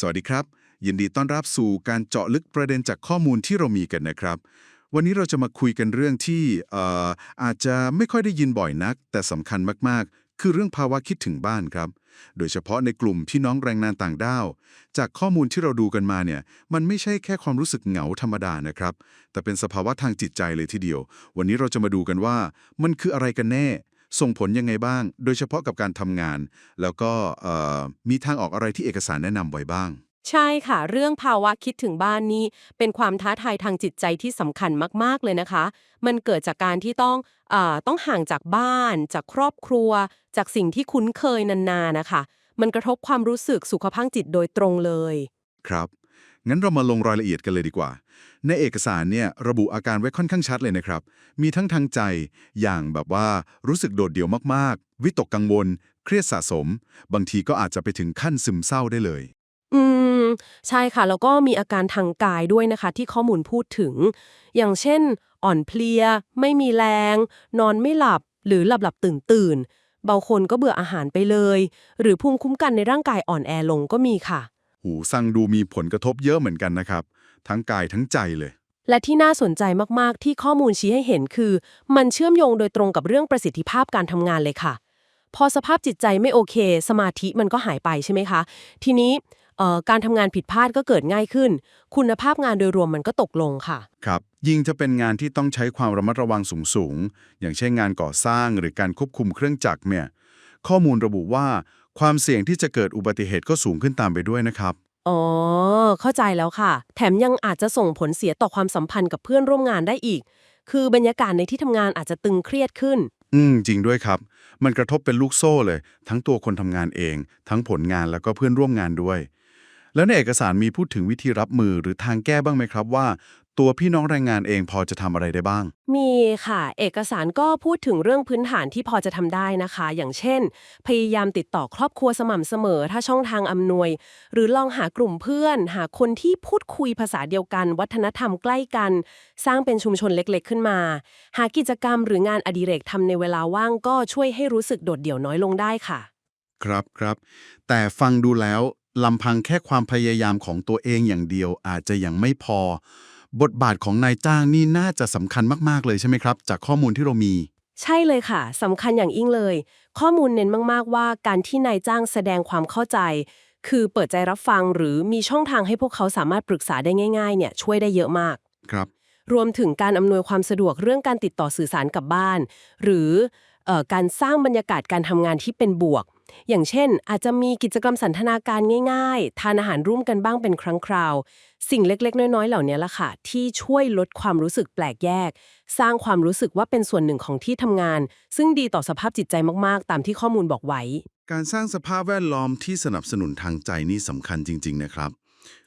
สวัสดีครับ ยินดีต้อนรับสู่การเจาะลึกประเด็นจากข้อมูลที่เรามีกันนะครับ วันนี้เราจะมาคุยกันเรื่องที่เอ่ออาจจะไม่ค่อยได้ยินบ่อยนัก แต่สำคัญมากๆ คือเรื่องภาวะคิดถึงบ้านครับ โดยเฉพาะในกลุ่มพี่น้องแรงงานต่างด้าว จากข้อมูลที่เราดูกันมาเนี่ยมันไม่ใช่แค่ความรู้สึกเหงาธรรมดานะครับ แต่เป็นสภาวะทางจิตใจเลยทีเดียว วันนี้เราจะมาดูกันว่ามันคืออะไรกันแน่ ส่งผลยังไงบ้าง โดยเฉพาะกับการทำงาน แล้วก็เอ่อมีทางออกอะไรที่เอกสารแนะนำไว้บ้าง ใช่ค่ะ เรื่องภาวะคิดถึงบ้านนี้เป็นความท้าทายทางจิตใจที่สำคัญมาก ๆ เลยนะคะ มันเกิดจากการที่ต้องเออต้องห่างจากบ้าน จากครอบครัว จากสิ่งที่คุ้นเคยนานๆนะคะ มันกระทบความรู้สึกสุขภาพจิตโดยตรงเลย ครับ งั้นเรามาลงรายละเอียดกันเลยดีกว่า ในเอกสารเนี่ยระบุอาการไว้ค่อนข้างชัดเลยนะครับ มีทั้งทางใจ อย่างแบบว่ารู้สึกโดดเดี่ยวมากๆ วิตกกังวล เครียดสะสม บางทีก็อาจจะไปถึงขั้นซึมเศร้าได้เลย อืม ใช่ค่ะ แล้วก็มีอาการทางกายด้วยนะคะ ที่ข้อมูลพูดถึง อย่างเช่น อ่อนเพลีย ไม่มีแรง นอนไม่หลับ หรือหลับหลับตื่นตื่นบางคนก็เบื่ออาหารไปเลย หรือภูมิคุ้มกันในร่างกายอ่อนแอลงก็มีค่ะ หูสั่งดูมีผลกระทบเยอะเหมือนกันนะครับ ทั้งกายทั้งใจเลย และที่น่าสนใจมากๆ ที่ข้อมูลชี้ให้เห็นคือ มันเชื่อมโยงโดยตรงกับเรื่องประสิทธิภาพการทำงานเลยค่ะ พอสภาพจิตใจไม่โอเค สมาธิมันก็หายไปใช่ไหมคะ ทีนี้เอ่อการทำงานผิดพลาดก็เกิดง่ายขึ้น คุณภาพงานโดยรวมมันก็ตกลงค่ะ ครับ ยิ่งจะเป็นงานที่ต้องใช้ความระมัดระวังสูงๆ อย่างเช่นงานก่อสร้างหรือการควบคุมเครื่องจักรเนี่ย ข้อมูลระบุว่า ความเสี่ยงที่จะเกิดอุบัติเหตุก็สูงขึ้นตามไปด้วยนะครับ อ๋อ เข้าใจแล้วค่ะ แถมยังอาจจะส่งผลเสียต่อความสัมพันธ์กับเพื่อนร่วมงานได้อีก คือบรรยากาศในที่ทำงานอาจจะตึงเครียดขึ้น อืม จริงด้วยครับ มันกระทบเป็นลูกโซ่เลย ทั้งตัวคนทำงานเอง ทั้งผลงานแล้วก็เพื่อนร่วมงานด้วย แล้วในเอกสารมีพูดถึงวิธีรับมือหรือทางแก้บ้างไหมครับว่า ตัวพี่น้องแรงงานเองพอจะทำอะไรได้บ้าง มีค่ะ เอกสารก็พูดถึงเรื่องพื้นฐานที่พอจะทำได้นะคะ อย่างเช่น พยายามติดต่อครอบครัวสม่ำเสมอ ถ้าช่องทางอำนวย หรือลองหากลุ่มเพื่อน หาคนที่พูดคุยภาษาเดียวกัน วัฒนธรรมใกล้กัน สร้างเป็นชุมชนเล็กๆ ขึ้นมา หากิจกรรมหรืองานอดิเรกทำในเวลาว่างก็ช่วยให้รู้สึกโดดเดี่ยวน้อยลงได้ค่ะ ครับครับ แต่ฟังดูแล้วลำพังแค่ความพยายามของตัวเองอย่างเดียวอาจจะยังไม่พอ บทบาทของนายจ้างนี่น่าจะสำคัญมาก ๆ เลยใช่ไหมครับ จากข้อมูลที่เรามี ใช่เลยค่ะสำคัญอย่างยิ่งเลย ข้อมูลเน้นมาก ๆ ว่าการที่นายจ้างแสดงความเข้าใจ คือเปิดใจรับฟังหรือมีช่องทางให้พวกเขาสามารถปรึกษาได้ง่าย ๆ เนี่ยช่วยได้เยอะมาก ครับ รวมถึงการอำนวยความสะดวกเรื่องการติดต่อสื่อสารกับบ้าน หรือเออการสร้างบรรยากาศการทำงานที่เป็นบวก อย่างเช่น อาจจะมีกิจกรรมสันทนาการง่ายๆ ทานอาหารร่วมกันบ้างเป็นครั้งคราว สิ่งเล็กๆ น้อยๆ เหล่านี้ละค่ะ ที่ช่วยลดความรู้สึกแปลกแยก สร้างความรู้สึกว่าเป็นส่วนหนึ่งของที่ทำงาน ซึ่งดีต่อสภาพจิตใจมากๆ ตามที่ข้อมูลบอกไว้ การสร้างสภาพแวดล้อมที่สนับสนุนทางใจนี่สำคัญจริง ๆ นะครับ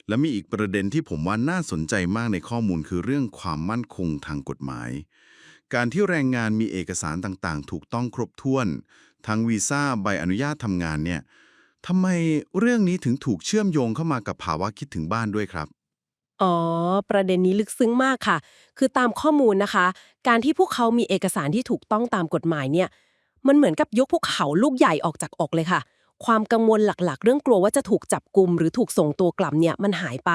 และมีอีกประเด็นที่ผมว่าน่าสนใจมากในข้อมูลคือเรื่องความมั่นคงทางกฎหมายการที่แรงงานมีเอกสารต่างๆ ถูกต้องครบถ้วน ทั้งวีซ่าใบอนุญาตทำงานเนี่ยทำไมเรื่องนี้ถึงถูกเชื่อมโยงเข้ามากับภาวะคิดถึงบ้านด้วยครับ อ๋อ ประเด็นนี้ลึกซึ้งมากค่ะ คือตามข้อมูลนะคะ การที่พวกเขามีเอกสารที่ถูกต้องตามกฎหมายเนี่ย มันเหมือนกับยกภูเขาลูกใหญ่ออกจากอกเลยค่ะ ความกังวลหลักๆ เรื่องกลัวว่าจะถูกจับกุมหรือถูกส่งตัวกลับเนี่ยมันหายไป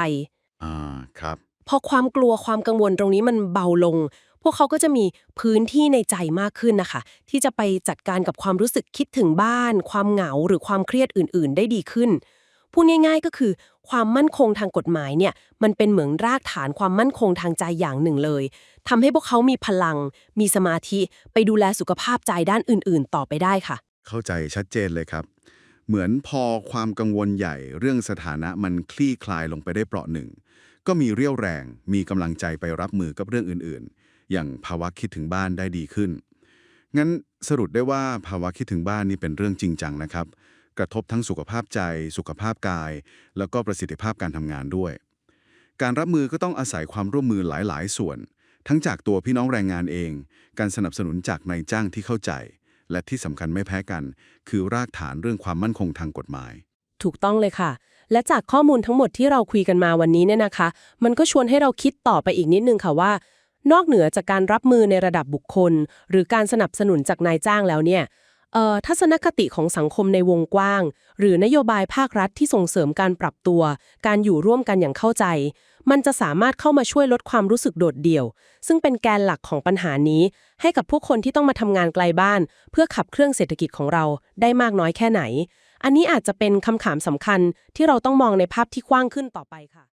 อ่า ครับ พอความกลัวความกังวลตรงนี้มันเบาลง พวกเขาก็จะมีพื้นที่ในใจมากขึ้นนะคะ ที่จะไปจัดการกับความรู้สึกคิดถึงบ้าน ความเหงาหรือความเครียดอื่น ๆ ได้ดีขึ้นพูดง่าย ๆ ก็คือ ความมั่นคงทางกฎหมายเนี่ยมันเป็นเหมือนรากฐานความมั่นคงทางใจอย่างหนึ่งเลยทำให้พวกเขามีพลัง มีสมาธิไปดูแลสุขภาพใจด้านอื่น ๆ ต่อไปได้ค่ะ เข้าใจชัดเจนเลยครับ เหมือนพอความกังวลใหญ่เรื่องสถานะมันคลี่คลายลงไปได้เปราะหนึ่ง ก็มีเรี่ยวแรง มีกำลังใจไปรับมือกับเรื่องอื่นๆ อย่างภาวะคิดถึงบ้านได้ดีขึ้น งั้นสรุปได้ว่าภาวะคิดถึงบ้านนี่เป็นเรื่องจริงจังนะครับ กระทบทั้งสุขภาพใจ สุขภาพกาย แล้วก็ประสิทธิภาพการทำงานด้วย การรับมือก็ต้องอาศัยความร่วมมือหลาย ๆ ส่วน ทั้งจากตัวพี่น้องแรงงานเอง การสนับสนุนจากนายจ้างที่เข้าใจ และที่สำคัญไม่แพ้กัน คือรากฐานเรื่องความมั่นคงทางกฎหมาย ถูกต้องเลยค่ะ และจากข้อมูลทั้งหมดที่เราคุยกันมาวันนี้เนี่ยนะคะ มันก็ชวนให้เราคิดต่อไปอีกนิดนึงค่ะว่า นอกเหนือจากการรับมือในระดับบุคคล หรือการสนับสนุนจากนายจ้างแล้วเนี่ยเอ่อทัศนคติของสังคมในวงกว้าง หรือนโยบายภาครัฐที่ส่งเสริมการปรับตัว การอยู่ร่วมกันอย่างเข้าใจ มันจะสามารถเข้ามาช่วยลดความรู้สึกโดดเดี่ยว ซึ่งเป็นแกนหลักของปัญหานี้ ให้กับผู้คนที่ต้องมาทำงานไกลบ้าน เพื่อขับเครื่องเศรษฐกิจของเราได้มากน้อยแค่ไหน อันนี้อาจจะเป็นคำถามสำคัญที่เราต้องมองในภาพที่กว้างขึ้นต่อไปค่ะ